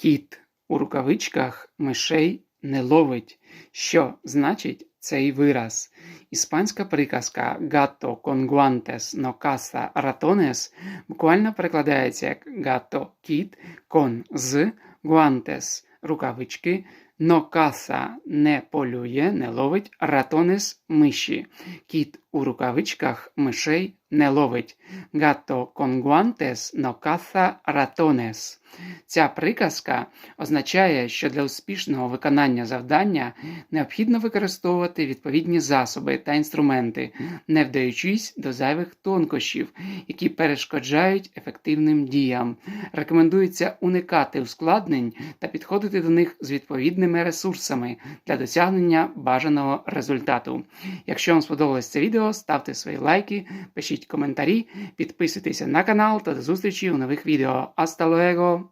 Кіт у рукавичках мишей не ловить. Що значить цей вираз? Іспанська приказка «Gatto con guantes no caza ratones» буквально перекладається як «Gatto – кіт, con – з, guantes – рукавички, no caza – не полює, не ловить, ratones – миші. Кіт у рукавичках мишей не ловить. Con guantes no caza. Ця приказка означає, що для успішного виконання завдання необхідно використовувати відповідні засоби та інструменти, не вдаючись до зайвих тонкощів, які перешкоджають ефективним діям. Рекомендується уникати ускладнень та підходити до них з відповідними ресурсами для досягнення бажаного результату. Якщо вам сподобалось це відео, ставте свої лайки, пишіть коментарі, підписуйтеся на канал та до зустрічі у нових відео. Hasta luego!